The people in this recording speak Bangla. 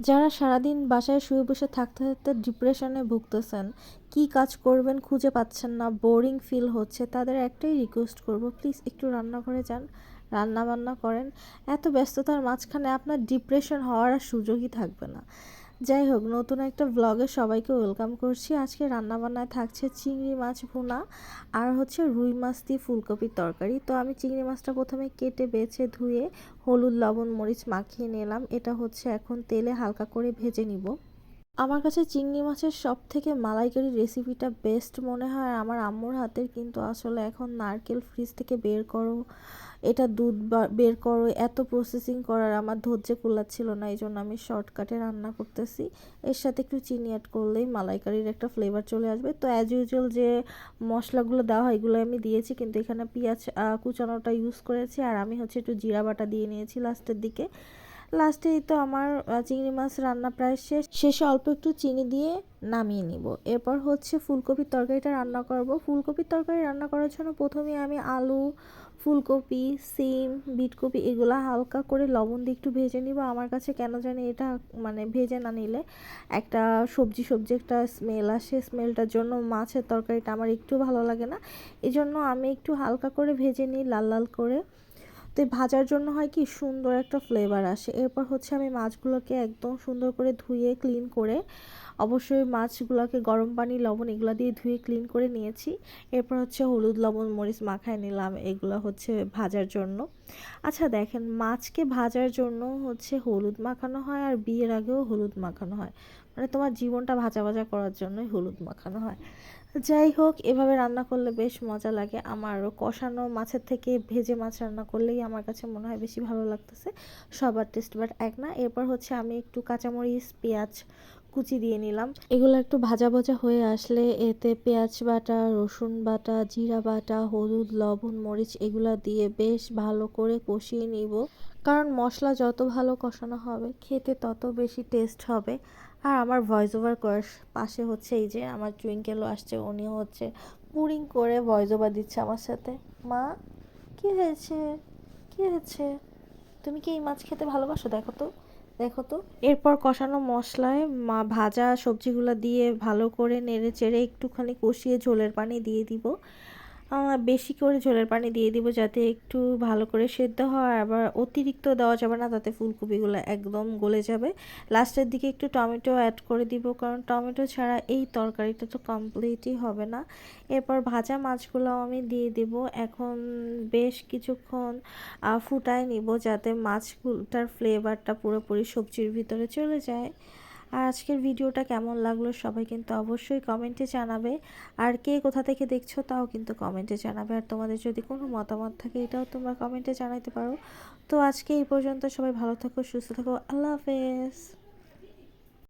যারা সারাদিন বাসায় শুয়ে বসে থাকতে থাকতে ডিপ্রেশনে ভুগতেছেন, কি কাজ করবেন খুঁজে পাচ্ছেন না বোরিং ফিল হচ্ছে, তাদের একটাই রিকোয়েস্ট করব প্লিজ একটু রান্নাঘরে যান রান্না বান্না করেন। এত ব্যস্ততার মাঝখানে আপনার ডিপ্রেশন হওয়ার আর সুযোগই থাকবে না। যাই হোক নতুন একটা ব্লগে সবাইকে ওয়েলকাম করছি। আজকে রান্নাবান্নায় থাকছে চিংড়ি মাছ ভুনা আর হচ্ছে রুই মাছ দিয়ে ফুলকপির তরকারি। তো আমি চিংড়ি মাছটা প্রথমে কেটে, বেছে, ধুয়ে হলুদ, লবণ, মরিচ মাখিয়ে নিলাম। এটা হচ্ছে এখন তেলে হালকা করে ভেজে নিব। আমার কাছে চিংড়ি মাছের সব থেকে মালাইকারি রেসিপিটা বেস্ট মনে হয় আমার আম্মুর হাতের কিন্তু আসলে এখন নারকেল ফ্রিজ থেকে বের করো, এটা দুধ বের করো, এত প্রসেসিং করার আমার ধৈর্য কুলাচ্ছিল না এই জন্য আমি শর্টকাটে রান্না করতেছি। এর সাথে একটু চিনি অ্যাড করলেই মালাইকারির একটা ফ্লেভার চলে আসবে। তো অ্যাজ ইউজুয়াল যে মশলাগুলো দেওয়া হয় এগুলো আমি দিয়েছি, কিন্তু এখানে পেঁয়াজ কুচানোটা ইউজ করেছি, আর আমি হচ্ছে একটু জিরা বাটা দিয়ে নিয়েছি লাস্টের দিকে। লাস্টেই তো আমার চিংড়ি মাছ রান্না প্রায় শেষ। শেষে অল্প একটু চিনি দিয়ে নামিয়ে নিব। এরপর হচ্ছে ফুলকপির তরকারিটা রান্না করব। ফুলকপির তরকারি রান্না করার জন্য প্রথমে আমি আলু, ফুলকপি, সিম, বিটকপি এগুলো হালকা করে লবণ দিয়ে একটু ভেজে নিব। আমার কাছে কেন জানি এটা মানে ভেজে না নিলে একটা সবজি সবজি একটা স্মেল আসে। স্মেলটার জন্য মাছের তরকারিটা আমার একটু ভালো লাগে না। এই জন্য আমি একটু হালকা করে ভেজে নিই, লাল লাল করে। তো ভাজার জন্য হয় কি সুন্দর একটা ফ্লেভার আসে। এরপর হচ্ছে আমি মাছগুলোকে একদম সুন্দর করে ধুয়ে ক্লিন করে, অবশ্যই মাছগুলোকে গরম পানি, লবণ এগুলো দিয়ে ধুয়ে ক্লিন করে নিয়েছি। এরপর হচ্ছে হলুদ, লবণ, মরিচ মাখায় নিলাম এগুলো হচ্ছে ভাজার জন্য। আচ্ছা দেখেন, মাছকে ভাজার জন্য হচ্ছে হলুদ মাখানো হয় আর বিয়ের আগেও হলুদ মাখানো হয়। মানে তোমার জীবনটা ভাজা ভাজা করার জন্যই হলুদ মাখানো হয়। যাই হোক, এভাবে রান্না করলে বেশ মজা লাগে। আমার কষানো মাছের থেকে ভেজে মাছ রান্না করলেই আমার কাছে মনে হয় বেশি ভালো লাগতেছে। সবার টেস্ট বাট এক না। এরপর হচ্ছে আমি একটু কাঁচামরিচ, পেঁয়াজ কুচি দিয়ে নিলাম। এগুলো একটু ভাজা ভাজা হয়ে আসলে এতে পেঁয়াজ বাটা, রসুন বাটা, জিরা বাটা, হলুদ, লবণ, মরিচ এগুলো দিয়ে বেশ ভালো করে কষিয়ে নিব। কারণ মশলা যত ভালো কষানো হবে, খেতে তত বেশি টেস্ট হবে। আর আমার ভয়েস ওভার করার পাশে হচ্ছে এই যে আমার টুইঙ্কেলও আসছে, উনিও হচ্ছে পুরিং করে ভয়েস ওভার দিচ্ছে আমার সাথে। মা, কি হয়েছে? কি হয়েছে? তুমি কি এই মাছ খেতে ভালোবাসো? দেখো তো। দেখো তো। এরপর কষানো মশলায় মা ভাজা সবজিগুলো দিয়ে ভালো করে নেড়ে চেড়ে একটুখানি কষিয়ে ঝোলের পানি দিয়ে দিব। বেশি করে ঝোলের পানি দিয়ে দিব যাতে একটু ভালো করে সেদ্ধ হয়, আবার অতিরিক্ত দেওয়া যাবে না, তাতে ফুলকপিগুলো একদম গলে যাবে। লাস্টের দিকে একটু টমেটো অ্যাড করে দিব, কারণ টমেটো ছাড়া এই তরকারিটা তো কমপ্লিটই হবে না। এরপর ভাজা মাছগুলো আমি দিয়ে দিব। এখন বেশ কিছুক্ষণ ফুটায় নিব যাতে মাছগুলোটার ফ্লেভারটা পুরোপুরি সবজির ভিতরে চলে যায়। আর আজকের ভিডিওটা কেমন লাগল সবাই কিন্তু অবশ্যই কমেন্টে জানাবে। আর কে কোথা থেকে দেখছ তাও কিন্তু কমেন্টে জানাবে। আর তোমাদের যদি কোনো মতামত থাকে এটাও তোমরা কমেন্টে জানাইতে পারো। তো আজকে এই পর্যন্ত সবাই ভালো থাকো, সুস্থ থাকো, আল্লাহ হাফেজ।